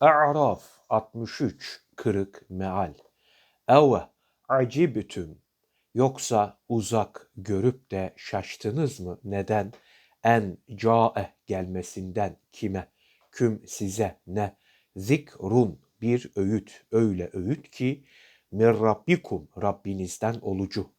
A'raf 63 kırık meal. Eve acibtüm yoksa uzak görüp de şaştınız mı? Neden? En cae gelmesinden kime? Küm size ne? Zikrun bir öğüt öyle öğüt ki min rabbikum Rabbinizden olucu.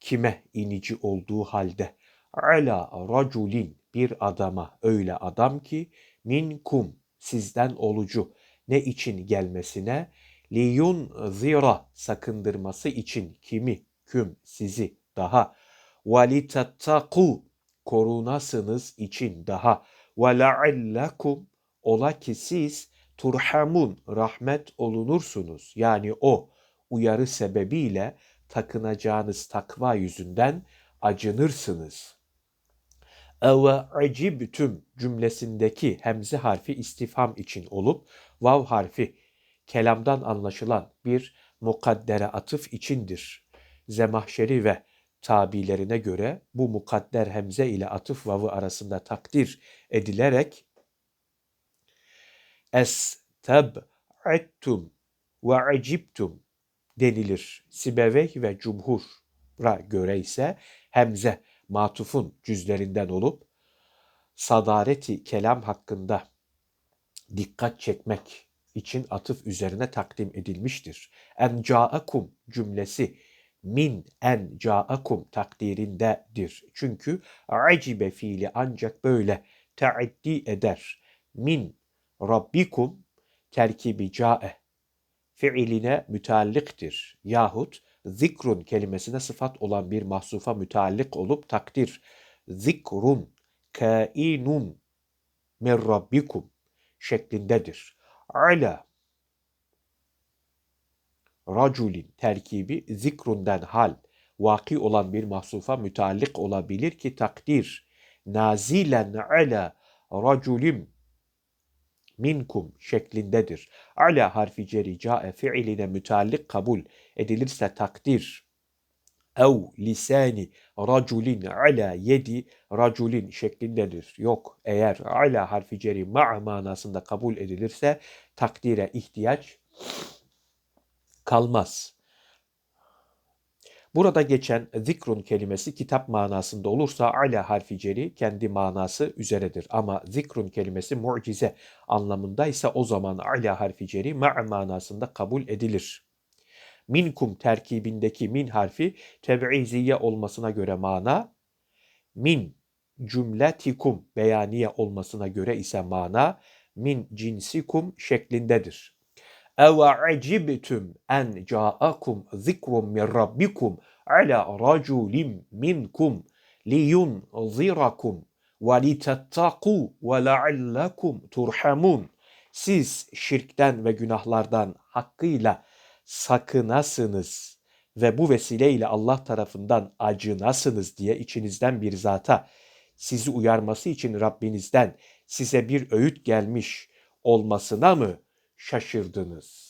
Kime inici olduğu halde ala raculin bir adama öyle adam ki minkum sizden olucu ne için gelmesine liyun zira sakındırması için kimi küm sizi daha velitattaku korunasınız için daha ve la'allakum ola ki siz turhamun rahmet olunursunuz. Yani o uyarı sebebiyle takınacağınız takva yüzünden acınırsınız. Eve acibtüm cümlesindeki hemze harfi istifham için olup vav harfi kelamdan anlaşılan bir mukaddere atıf içindir. Zemahşeri ve tabilerine göre bu mukadder hemze ile atıf vavı arasında takdir edilerek esteb'attum ve acibtum denilir. Sibevey ve cumhur'a göre ise hemze matufun cüzlerinden olup sadareti kelam hakkında dikkat çekmek için atıf üzerine takdim edilmiştir. En ca'akum cümlesi min en ca'akum takdirindedir. Çünkü acibe fiili ancak böyle teaddi eder. Min rabbikum terkibi ca'e fiiline müteallıktır. Yahut zikrun kelimesine sıfat olan bir mahsufa müteallik olup takdir. Zikrun kainun min rabbikum şeklindedir. Ala raculin terkibi zikrunden hal vaki olan bir mahsufa müteallik olabilir ki takdir nazilen ala raculim minkum şeklindedir. Ala harfi ceri cae fiiline müteallik kabul edilirse takdir ev lisani raculin ala yedi raculin şeklindedir. Yok eğer ala harfi ceri ma manasında kabul edilirse takdire ihtiyaç kalmaz. Burada geçen zikrun kelimesi kitap manasında olursa ala harfi ceri kendi manası üzeredir. Ama zikrun kelimesi mucize anlamındaysa o zaman ala harfi ceri ma manasında kabul edilir. Minkum terkibindeki min harfi teb'iziye olmasına göre mana, min cümletikum beyaniye olmasına göre ise mana min cinsikum şeklindedir. Ev acibtum en ca'akum zikrun min rabbikum ala raculim minkum liyunzirakum ve litettaku ve leallakum turhamun. Siz şirkten ve günahlardan hakkıyla sakınasınız ve bu vesileyle Allah tarafından acınasınız diye içinizden bir zata sizi uyarması için Rabbinizden size bir öğüt gelmiş olmasına mı şaşırdınız?